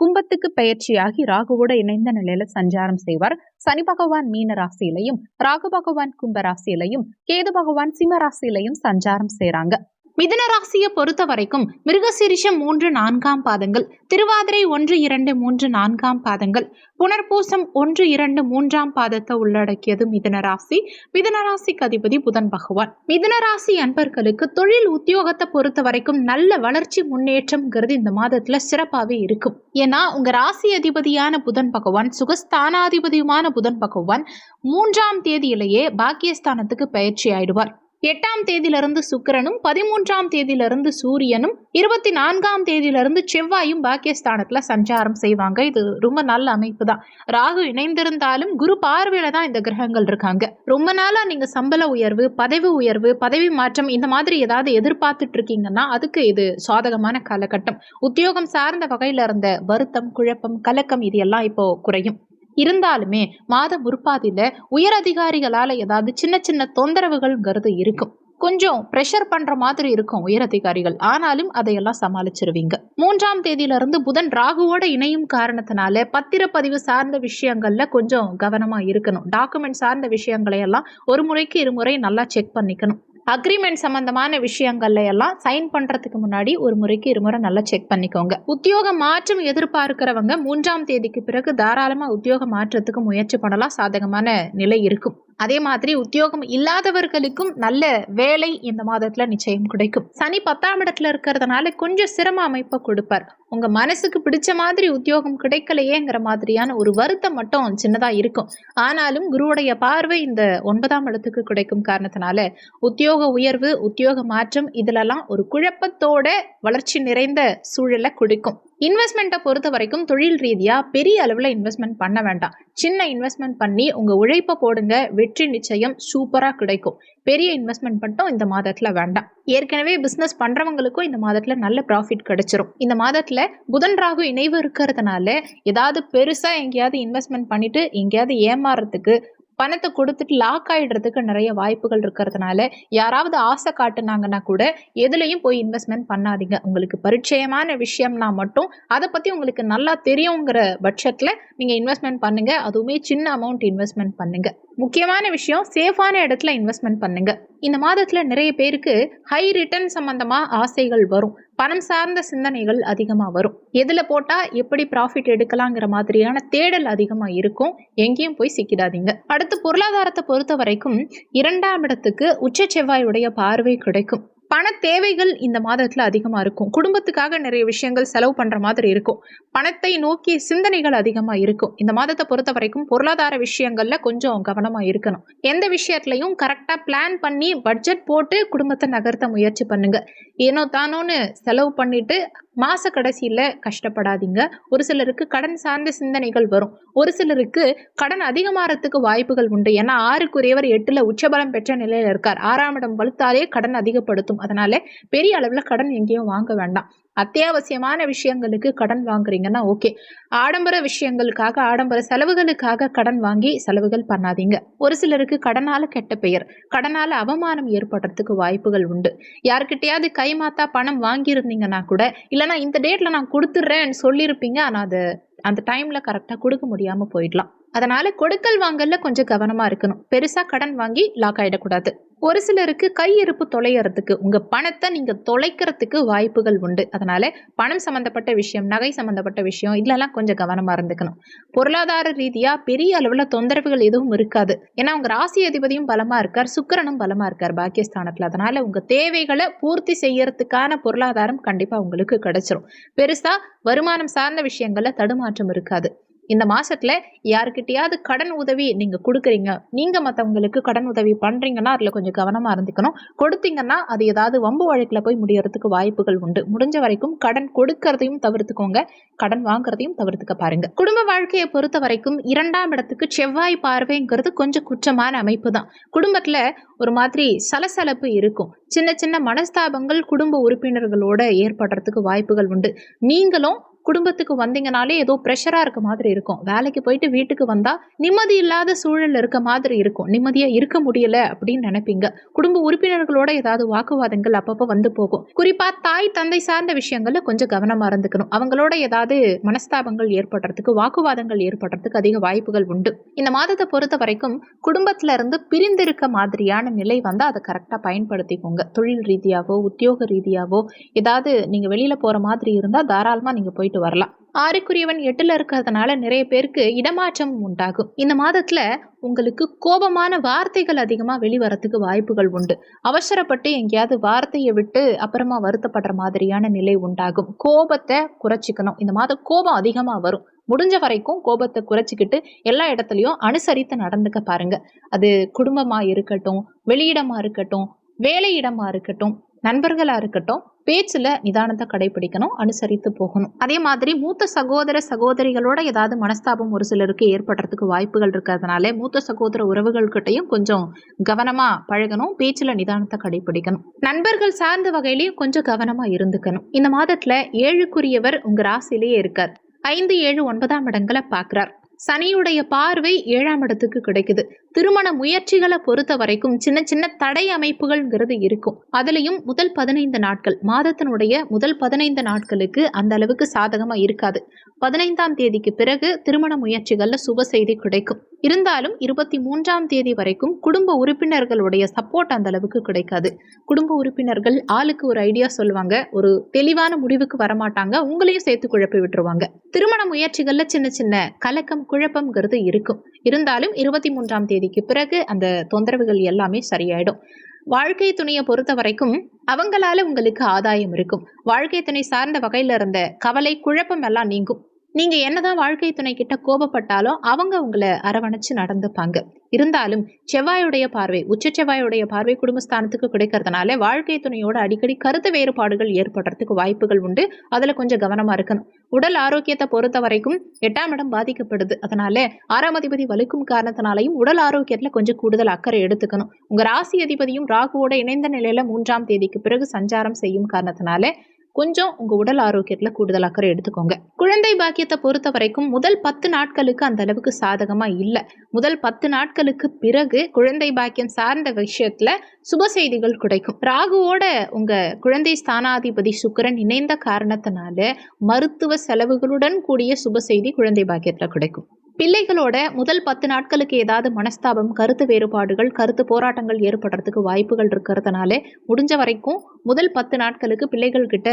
கும்பத்துக்கு பெயர்ச்சியாகி ராகுவோட இணைந்த நிலையில சஞ்சாரம் செய்வார். சனி பகவான் மீன ராசியிலையும் ராகு பகவான் கும்ப ராசியிலையும் கேது பகவான் சிம்ம ராசியிலையும் சஞ்சாரம் செய்றாங்க. மிதுன ராசியை பொறுத்த வரைக்கும் மிருகசிரிஷம் மூன்று நான்காம் பாதங்கள். திருவாதிரை ஒன்று இரண்டு மூன்று நான்காம் பாதங்கள். புனர்பூசம் ஒன்று இரண்டு மூன்றாம் பாதத்தை உள்ளடக்கியது மிதுன ராசி. மிதுன ராசிக்கு அதிபதி புதன் பகவான். மிதுன ராசி அன்பர்களுக்கு தொழில் உத்தியோகத்தை பொறுத்த வரைக்கும் நல்ல வளர்ச்சி முன்னேற்றம்ங்கிறது இந்த மாதத்துல சிறப்பாகவே இருக்கும். ஏன்னா உங்க ராசி அதிபதியான புதன் பகவான் சுகஸ்தானாதிபதியுமான புதன் பகவான் மூன்றாம் தேதியிலேயே பாக்கியஸ்தானத்துக்கு பயிற்சி ஆயிடுவார். எட்டாம் தேதியிலிருந்து சுக்கிரனும் பதிமூன்றாம் தேதியிலிருந்து சூரியனும் இருபத்தி நான்காம் தேதியிலிருந்து செவ்வாயும் பாக்கியஸ்தானத்துல சஞ்சாரம் செய்வாங்க. இது ரொம்ப நல்ல அமைப்பு தான் ராகு இணைந்திருந்தாலும் குரு பார்வையில தான் இந்த கிரகங்கள் இருக்காங்க. ரொம்ப நாளா நீங்க சம்பள உயர்வு பதவி உயர்வு பதவி மாற்றம் இந்த மாதிரி ஏதாவது எதிர்பார்த்துட்டு இருக்கீங்கன்னா அதுக்கு இது சாதகமான காலகட்டம். உத்தியோகம் சார்ந்த வகையில இருந்த வருத்தம் குழப்பம் கலக்கம் இது எல்லாம் இப்போ குறையும். இருந்தாலுமே மாத முற்பாதியில உயர் அதிகாரிகளால ஏதாவது சின்ன சின்ன தொந்தரவுகள்ங்கிறது இருக்கும். கொஞ்சம் ப்ரெஷர் பண்ற மாதிரி இருக்கும் உயர் அதிகாரிகள். ஆனாலும் அதையெல்லாம் சமாளிச்சிருவீங்க. மூன்றாம் தேதியிலிருந்து புதன் ராகுவோட இணையும் காரணத்தினால பத்திரப்பதிவு சார்ந்த விஷயங்கள்ல கொஞ்சம் கவனமா இருக்கணும். டாக்குமெண்ட் சார்ந்த விஷயங்களை எல்லாம் ஒரு முறைக்கு இருமுறை நல்லா செக் பண்ணிக்கணும். அக்ரிமெண்ட் சம்மந்தமான விஷயங்கள்ல எல்லாம் சைன் பண்ணுறதுக்கு முன்னாடி ஒரு முறைக்கு இருமுறை நல்லா செக் பண்ணிக்கோங்க. உத்தியோக மாற்றம் எதிர்பார்க்கிறவங்க மூன்றாம் தேதிக்கு பிறகு தாராளமாக உத்தியோக மாற்றத்துக்கு முயற்சி பண்ணலாம். சாதகமான நிலை இருக்கும். அதே மாதிரி உத்தியோகம் இல்லாதவர்களுக்கும் நல்ல வேலை இந்த மாதத்துல நிச்சயம் கிடைக்கும். சனி பத்தாம் இடத்துல இருக்கிறதுனால கொஞ்சம் சிரம அமைப்பை கொடுப்பார். உங்க மனசுக்கு பிடிச்ச மாதிரி உத்தியோகம் கிடைக்கலையேங்கிற மாதிரியான ஒரு வருத்தம் மட்டும் சின்னதா இருக்கும். ஆனாலும் குருவுடைய பார்வை இந்த ஒன்பதாம் இடத்துக்கு கிடைக்கும் காரணத்தினால உத்தியோக உயர்வு உத்தியோக மாற்றம் இதுலலாம் ஒரு குழப்பத்தோட வளர்ச்சி நிறைந்த சூழலை கொடுக்கும். இன்வெஸ்ட்மெண்ட்டை பொறுத்த வரைக்கும் தொழில் ரீதியாக பெரிய அளவில் இன்வெஸ்ட்மெண்ட் பண்ண வேண்டாம். சின்ன இன்வெஸ்ட்மெண்ட் பண்ணி உங்கள் உழைப்பை போடுங்க. வெற்றி நிச்சயம் சூப்பராக கிடைக்கும். பெரிய இன்வெஸ்ட்மெண்ட் மட்டும் இந்த மாதத்தில் வேண்டாம். ஏற்கனவே பிஸ்னஸ் பண்ணுறவங்களுக்கும் இந்த மாதத்தில் நல்ல ப்ராஃபிட் கிடைச்சிரும். இந்த மாதத்தில் புதன் ராகு இணைவு இருக்கிறதுனால ஏதாவது பெருசாக எங்கேயாவது இன்வெஸ்ட்மெண்ட் பண்ணிட்டு எங்கேயாவது ஏமாறுறதுக்கு பணத்தை கொடுத்துட்டு லாக் ஆகிடுறதுக்கு நிறைய வாய்ப்புகள் இருக்கிறதுனால யாராவது ஆசை காட்டுனாங்கன்னா கூட எதுலையும் போய் இன்வெஸ்ட்மெண்ட் பண்ணாதீங்க. உங்களுக்கு பரிச்சயமான விஷயம்னா மட்டும் அதை பற்றி உங்களுக்கு நல்லா தெரியுங்கிற பட்சத்தில் நீங்கள் இன்வெஸ்ட்மெண்ட் பண்ணுங்கள் அதுவுமே சின்ன அமௌண்ட் இன்வெஸ்ட்மெண்ட் பண்ணுங்கள் முக்கியமான விஷயம் சேஃபான இடத்துல இன்வெஸ்ட்மெண்ட் பண்ணுங்க. இந்த மாதத்தில் நிறைய பேருக்கு ஹை ரிட்டர்ன் சம்மந்தமாக ஆசைகள் வரும். பணம் சார்ந்த சிந்தனைகள் அதிகமாக வரும். எதில் போட்டால் எப்படி ப்ராஃபிட் எடுக்கலாங்கிற மாதிரியான தேடல் அதிகமாக இருக்கும். எங்கேயும் போய் சிக்கிடாதீங்க. அடுத்து பொருளாதாரத்தை பொறுத்த வரைக்கும் இரண்டாம் இடத்துக்கு உச்ச செவ்வாயுடைய பார்வை கிடைக்கும். பண தேவைகள் இந்த மாதத்தில் அதிகமாக இருக்கும். குடும்பத்துக்காக நிறைய விஷயங்கள் செலவு பண்ணுற மாதிரி இருக்கும். பணத்தை நோக்கி சிந்தனைகள் அதிகமாக இருக்கும். இந்த மாதத்தை பொறுத்த வரைக்கும் பொருளாதார விஷயங்களில் கொஞ்சம் கவனமாக இருக்கணும். எந்த விஷயத்துலையும் கரெக்டாக பிளான் பண்ணி பட்ஜெட் போட்டு குடும்பத்தை நகர்த்த முயற்சி பண்ணுங்க. ஏனோ தானோன்னு செலவு பண்ணிட்டு மாச கடைசியில் கஷ்டப்படாதீங்க. ஒரு சிலருக்கு கடன் சார்ந்த சிந்தனைகள் வரும். ஒரு சிலருக்கு கடன் அதிகமாகறதுக்கு வாய்ப்புகள் உண்டு. ஏன்னா ஆறுக்குரியவர் எட்டுல உச்சபலம் பெற்ற நிலையில் இருக்கார். ஆறாம் இடம் வலுத்தாலே கடன் அதிகப்படுத்தும். அதனால பெரிய அளவில் கடன் எங்கேயும் வாங்க வேண்டாம். அத்தியாவசியமான விஷயங்களுக்கு கடன் வாங்குறீங்கன்னா ஓகே ஆடம்பர விஷயங்களுக்காக ஆடம்பர செலவுகளுக்காக கடன் வாங்கி செலவுகள் பண்ணாதீங்க. ஒரு சிலருக்கு கடனால கெட்ட பெயர் கடனால அவமானம் ஏற்படுறதுக்கு வாய்ப்புகள் உண்டு. யாருக்கிட்டையாவது கைமாத்தா பணம் வாங்கியிருந்தீங்கன்னா கூட இல்லைனா இந்த டேட்ல நான் கொடுத்துட்றேன்னு சொல்லியிருப்பீங்க ஆனால் அது அந்த டைம்ல கரெக்டாக கொடுக்க முடியாமல் போயிடலாம். அதனால கொடுக்கல் வாங்கல்ல கொஞ்சம் கவனமா இருக்கணும். பெருசா கடன் வாங்கி லாக் ஆயிடக்கூடாது. ஒரு சிலருக்கு கையிருப்பு தொலைகிறதுக்கு உங்கள் பணத்தை நீங்கள் தொலைக்கிறதுக்கு வாய்ப்புகள் உண்டு. அதனால் பணம் சம்மந்தப்பட்ட விஷயம் நகை சம்மந்தப்பட்ட விஷயம் இதுலலாம் கொஞ்சம் கவனமாக இருந்துக்கணும். பொருளாதார ரீதியாக பெரிய அளவில் தொந்தரவுகள் எதுவும் இருக்காது. ஏன்னா உங்கள் ராசி அதிபதியும் பலமாக இருக்கார் சுக்கிரனும் பலமாக இருக்கார் பாக்கியஸ்தானத்தில். அதனால் உங்கள் தேவைகளை பூர்த்தி செய்யறதுக்கான பொருளாதாரம் கண்டிப்பாக உங்களுக்கு கிடைச்சிரும். பெருசாக வருமானம் சார்ந்த விஷயங்களில் தடுமாற்றம் இருக்காது. இந்த மாசத்துல யாருக்கிட்டயாவது கடன் உதவி நீங்க கொடுக்குறீங்க நீங்க மத்தவங்களுக்கு கடன் உதவி பண்றீங்கன்னா அதுல கொஞ்சம் கவனமா இருந்துக்கணும். கொடுத்தீங்கன்னா அது ஏதாவது வம்பு வழக்குல போய் முடியறதுக்கு வாய்ப்புகள் உண்டு. முடிஞ்ச வரைக்கும் கடன் கொடுக்கறதையும் தவிர்த்துக்கோங்க. கடன் வாங்குறதையும் தவிர்த்துக்க பாருங்க. குடும்ப வாழ்க்கையை பொறுத்த வரைக்கும் இரண்டாம் இடத்துக்கு செவ்வாய் பார்வைங்கிறது கொஞ்சம் குற்றமான அமைப்பு தான். குடும்பத்துல ஒரு மாதிரி சலசலப்பு இருக்கும். சின்ன சின்ன மனஸ்தாபங்கள் குடும்ப உறுப்பினர்களோட ஏற்படுறதுக்கு வாய்ப்புகள் உண்டு. நீங்களும் குடும்பத்துக்கு வந்தீங்கனாலே ஏதோ ப்ரெஷராக இருக்க மாதிரி இருக்கும். வேலைக்கு போயிட்டு வீட்டுக்கு வந்தால் நிம்மதி இல்லாத சூழல் இருக்க மாதிரி இருக்கும். நிம்மதியாக இருக்க முடியல அப்படின்னு நினைப்பீங்க. குடும்ப உறுப்பினர்களோட ஏதாவது வாக்குவாதங்கள் அப்பப்போ வந்து போகும். குறிப்பாக தாய் தந்தை சார்ந்த விஷயங்களில் கொஞ்சம் கவனமாக இருந்துக்கணும். அவங்களோட ஏதாவது மனஸ்தாபங்கள் ஏற்படுறதுக்கு வாக்குவாதங்கள் ஏற்படுறதுக்கு அதிக வாய்ப்புகள் உண்டு. இந்த மாதத்தை பொறுத்த வரைக்கும் குடும்பத்துல இருந்து பிரிந்திருக்க மாதிரியான நிலை வந்தால் அதை கரெக்டாக பயன்படுத்திக்கோங்க. தொழில் ரீதியாவோ உத்தியோக ரீதியாவோ ஏதாவது நீங்கள் வெளியில் போகிற மாதிரி இருந்தால் தாராளமாக நீங்கள் போயிட்டு வரலாம். ஆறுக்குரியவன் எட்டுல இருக்கிறதுனால நிறைய பேருக்கு இடமாற்றம் உண்டாகும். இந்த மாதத்துல உங்களுக்கு கோபமான வார்த்தைகள் அதிகமா வெளிவரத்துக்கு வாய்ப்புகள் உண்டு. அவசரப்பட்டு எங்கேயாவது வார்த்தையை விட்டு அப்புறமா வருத்தப்படுற மாதிரியான நிலை உண்டாகும். கோபத்தை குறைச்சிக்கணும். இந்த மாதம் கோபம் அதிகமா வரும். முடிஞ்ச வரைக்கும் கோபத்தை குறைச்சிக்கிட்டு எல்லா இடத்துலையும் அனுசரித்து நடந்துக்க பாருங்க. அது குடும்பமா இருக்கட்டும் வெளியிடமா இருக்கட்டும் வேலையிடமா இருக்கட்டும் நண்பர்களா இருக்கட்டும் பேச்சில் நிதானத்தை கடைபிடிக்கணும் அனுசரித்து போகணும். அதே மாதிரி மூத்த சகோதர சகோதரிகளோட ஏதாவது மனஸ்தாபம் ஒரு சிலருக்கு ஏற்படுறதுக்கு வாய்ப்புகள் இருக்கிறதுனால மூத்த சகோதர உறவுகள்கிட்டையும் கொஞ்சம் கவனமாக பழகணும் பேச்சில் நிதானத்தை கடைபிடிக்கணும். நண்பர்கள் சார்ந்த வகையிலையும் கொஞ்சம் கவனமாக இருந்துக்கணும். இந்த மாதத்தில் ஏழுக்குரியவர் உங்கள் ராசிலேயே இருக்கார். ஐந்து ஏழு ஒன்பதாம் இடங்களை பார்க்குறார். சனியுடைய பார்வை ஏழாம் இடத்துக்கு கிடைக்குது. திருமண முயற்சிகளை பொறுத்த வரைக்கும் சின்ன சின்ன தடை அமைப்புகள்ங்கிறது இருக்கும். அதுலயும் முதல் பதினைந்து நாட்கள் மாதத்தினுடைய முதல் பதினைந்து நாட்களுக்கு அந்த அளவுக்கு சாதகமா இருக்காது. பதினைந்தாம் தேதிக்கு பிறகு திருமண முயற்சிகள்ல சுப செய்தி கிடைக்கும். இருந்தாலும் இருபத்தி மூன்றாம் தேதி வரைக்கும் குடும்ப உறுப்பினர்களுடைய சப்போர்ட் அந்த அளவுக்கு கிடைக்காது. குடும்ப உறுப்பினர்கள் ஆளுக்கு ஒரு ஐடியா சொல்லுவாங்க ஒரு தெளிவான முடிவுக்கு வரமாட்டாங்க உங்களையும் சேர்த்து குழப்பி விட்டுருவாங்க. திருமண முயற்சிகள்ல சின்ன சின்ன கலக்கம் குழப்பம்ங்கிறது இருக்கும். இருந்தாலும் இருபத்தி மூன்றாம் தேதிக்கு பிறகு அந்த தொந்தரவுகள் எல்லாமே சரியாயிடும். வாழ்க்கை துணையை பொறுத்த வரைக்கும் அவங்களால உங்களுக்கு ஆதாயம் இருக்கும். வாழ்க்கை துணை சார்ந்த வகையில இருந்த கவலை குழப்பம் எல்லாம் நீங்கும். நீங்க என்னதான் வாழ்க்கை துணை கிட்ட கோபப்பட்டாலும் அவங்க உங்களை அரவணைச்சு நடந்துப்பாங்க. இருந்தாலும் செவ்வாயுடைய பார்வை உச்ச செவ்வாயுடைய பார்வை குடும்பஸ்தானத்துக்கு கிடைக்கிறதுனால வாழ்க்கை துணையோட அடிக்கடி கருத்து வேறுபாடுகள் ஏற்படுறதுக்கு வாய்ப்புகள் உண்டு. அதுல கொஞ்சம் கவனமா இருக்கணும். உடல் ஆரோக்கியத்தை பொறுத்த வரைக்கும் எட்டாம் இடம் பாதிக்கப்படுது. அதனால ஆறாம் அதிபதி வலுக்கும் காரணத்தினாலையும் உடல் ஆரோக்கியத்துல கொஞ்சம் கூடுதல் அக்கறை எடுத்துக்கணும். உங்க ராசி அதிபதியும் ராகுவோட இணைந்த நிலையில மூன்றாம் தேதிக்கு பிறகு சஞ்சாரம் செய்யும் காரணத்தினால கொஞ்சம் உங்க உடல் ஆரோக்கியத்துல கூடுதல் அக்கறை எடுத்துக்கோங்க. குழந்தை பாக்கியத்தை பொறுத்த வரைக்கும் முதல் பத்து நாட்களுக்கு அந்த அளவுக்கு சாதகமா இல்லை. முதல் பத்து நாட்களுக்கு பிறகு குழந்தை பாக்கியம் சார்ந்த விஷயத்துல சுப செய்திகள் கிடைக்கும். ராகுவோட உங்க குழந்தை ஸ்தானாதிபதி சுக்கிரன் இணைந்த காரணத்தினால மருத்துவ செலவுகளுடன் கூடிய சுப செய்தி குழந்தை பாக்கியத்துல கிடைக்கும். பிள்ளைகளோட முதல் பத்து நாட்களுக்கு ஏதாவது மனஸ்தாபம் கருத்து வேறுபாடுகள் கருத்து போராட்டங்கள் ஏற்படுறதுக்கு வாய்ப்புகள் இருக்கிறதுனால முடிஞ்ச வரைக்கும் முதல் பத்து நாட்களுக்கு பிள்ளைகள் கிட்ட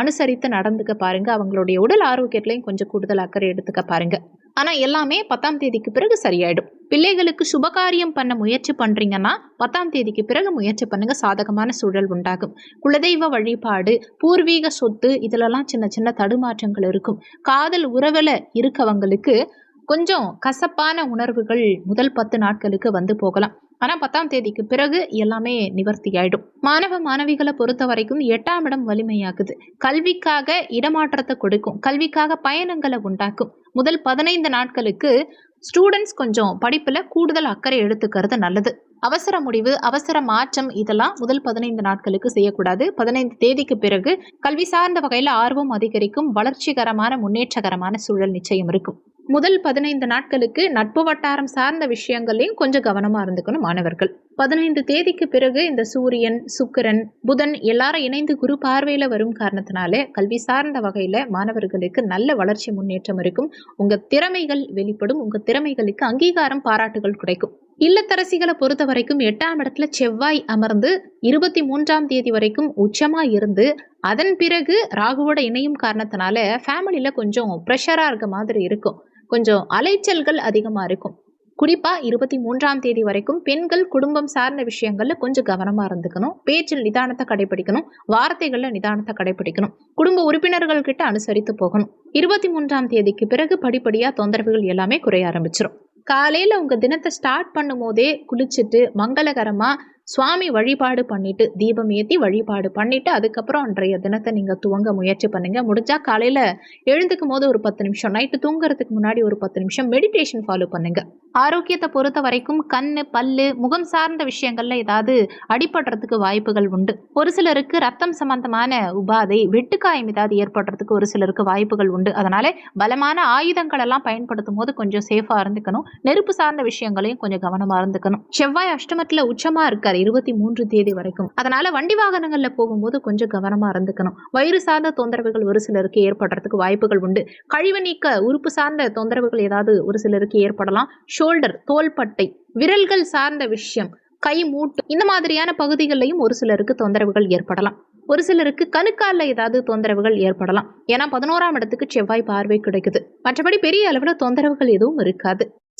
அனுசரித்து நடந்துக்க பாருங்க. அவங்களுடைய உடல் ஆரோக்கியத்திலையும் கொஞ்சம் கூடுதல் அக்கறை எடுத்துக்க பாருங்க. ஆனா எல்லாமே பத்தாம் தேதிக்கு பிறகு சரியாயிடும். பிள்ளைகளுக்கு சுபகாரியம் பண்ண முயற்சி பண்றீங்கன்னா பத்தாம் தேதிக்கு பிறகு முயற்சி பண்ணுங்க. சாதகமான சூழல் உண்டாகும். குலதெய்வ வழிபாடு பூர்வீக சொத்து இதுலலாம் சின்ன சின்ன தடுமாற்றங்கள் இருக்கும். காதல் உறவுல இருக்கவங்களுக்கு கொஞ்சம் கசப்பான உணர்வுகள் முதல் பத்து நாட்களுக்கு வந்து போகலாம். ஆனால் பத்தாம் தேதிக்கு பிறகு எல்லாமே நிவர்த்தி ஆயிடும். மாணவ மாணவிகளை பொறுத்த வரைக்கும் எட்டாம் இடம் வலிமையாகுது கல்விக்காக இடமாற்றத்தை கொடுக்கும். கல்விக்காக பயணங்களை உண்டாக்கும். முதல் பதினைந்து நாட்களுக்கு ஸ்டூடெண்ட்ஸ் கொஞ்சம் படிப்பில் கூடுதல் அக்கறை எடுத்துக்கிறது நல்லது. அவசர முடிவு அவசர மாற்றம் இதெல்லாம் முதல் பதினைந்து நாட்களுக்கு செய்யக்கூடாது. பதினைந்து தேதிக்கு பிறகு கல்வி சார்ந்த வகையில் ஆர்வம் அதிகரிக்கும் வளர்ச்சிகரமான முன்னேற்றகரமான சூழல் நிச்சயம் இருக்கும். முதல் பதினைந்து நாட்களுக்கு நட்பு வட்டாரம் சார்ந்த விஷயங்களையும் கொஞ்சம் கவனமாக இருந்துக்கணும் மாணவர்கள். பதினைந்து தேதிக்கு பிறகு இந்த சூரியன் சுக்கிரன் புதன் எல்லாரும் இணைந்து குரு பார்வையில் வரும் காரணத்தினால கல்வி சார்ந்த வகையில் மாணவர்களுக்கு நல்ல வளர்ச்சி முன்னேற்றம் இருக்கும். உங்கள் திறமைகள் வெளிப்படும். உங்கள் திறமைகளுக்கு அங்கீகாரம் பாராட்டுகள் கிடைக்கும். இல்லத்தரசிகளை பொறுத்த வரைக்கும் எட்டாம் இடத்துல செவ்வாய் அமர்ந்து இருபத்தி மூன்றாம் தேதி வரைக்கும் உச்சமாக இருந்து அதன் பிறகு ராகுவோட இணையும் காரணத்தினால ஃபேமிலியில் கொஞ்சம் ப்ரெஷராக இருக்க மாதிரி இருக்கும். கொஞ்சம் அலைச்சல்கள் அதிகமாக இருக்கும். குறிப்பாக இருபத்தி மூன்றாம் தேதி வரைக்கும் பெண்கள் குடும்பம் சார்ந்த விஷயங்களில் கொஞ்சம் கவனமாக இருந்துக்கணும். பேச்சில் நிதானத்தை கடைபிடிக்கணும். வார்த்தைகளில் நிதானத்தை கடைபிடிக்கணும். குடும்ப உறுப்பினர்கள் கிட்ட அனுசரித்து போகணும். இருபத்தி மூன்றாம் தேதிக்கு பிறகு படிப்படியாக தொந்தரவுகள் எல்லாமே குறைய ஆரம்பிச்சிடும் காலையில் உங்கள் தினத்தை ஸ்டார்ட் பண்ணும் போதே குளிச்சுட்டு மங்களகரமாக சுவாமி வழிபாடு பண்ணிட்டு தீபம் ஏற்றி வழிபாடு பண்ணிட்டு அதுக்கப்புறம் அன்றைய தினத்தை நீங்கள் துவங்க முயற்சி பண்ணுங்க. முடிஞ்சா காலையில் எழுந்துக்கும் போது ஒரு பத்து நிமிஷம் நைட்டு தூங்குறதுக்கு முன்னாடி ஒரு பத்து நிமிஷம் மெடிடேஷன் ஃபாலோ பண்ணுங்க. ஆரோக்கியத்தை பொறுத்த வரைக்கும் கண் பல்லு முகம் சார்ந்த விஷயங்கள்ல ஏதாவது அடிபடுறதுக்கு வாய்ப்புகள் உண்டு. ஒரு சிலருக்கு ரத்தம் சம்பந்தமான உபாதை வெட்டுக்காயம் ஏதாவது ஏற்படுறதுக்கு ஒரு சிலருக்கு வாய்ப்புகள் உண்டு. அதனால பலமான ஆயுதங்கள் எல்லாம் பயன்படுத்தும் போது கொஞ்சம் சேஃபா இருந்துக்கணும். நெருப்பு சார்ந்த விஷயங்களையும் கொஞ்சம் கவனமா இருந்துக்கணும். செவ்வாய் அஷ்டமத்துல உச்சமா இருக்காரு இருபத்தி மூன்று தேதி வரைக்கும். அதனால வண்டி வாகனங்கள்ல போகும்போது கொஞ்சம் கவனமா இருந்துக்கணும். வயிறு சார்ந்த தொந்தரவுகள் ஒரு சிலருக்கு ஏற்படுறதுக்கு வாய்ப்புகள் உண்டு. கழிவு நீக்க உறுப்பு சார்ந்த தொந்தரவுகள் ஏதாவது ஒரு சிலருக்கு ஏற்படலாம். ஷோல்டர் தோள்பட்டை விரல்கள் சார்ந்த விஷயம் கை மூட்டு இந்த மாதிரியான பகுதிகளிலையும் ஒரு சிலருக்கு தொந்தரவுகள் ஏற்படலாம். ஒரு சிலருக்கு கணுக்காலில் ஏதாவது தொந்தரவுகள் ஏற்படலாம். ஏன்னா பதினோராம் இடத்துக்கு செவ்வாய் பார்வை கிடைக்குது. மற்றபடி பெரிய அளவில் தொந்தரவுகள் எதுவும் இருக்காது.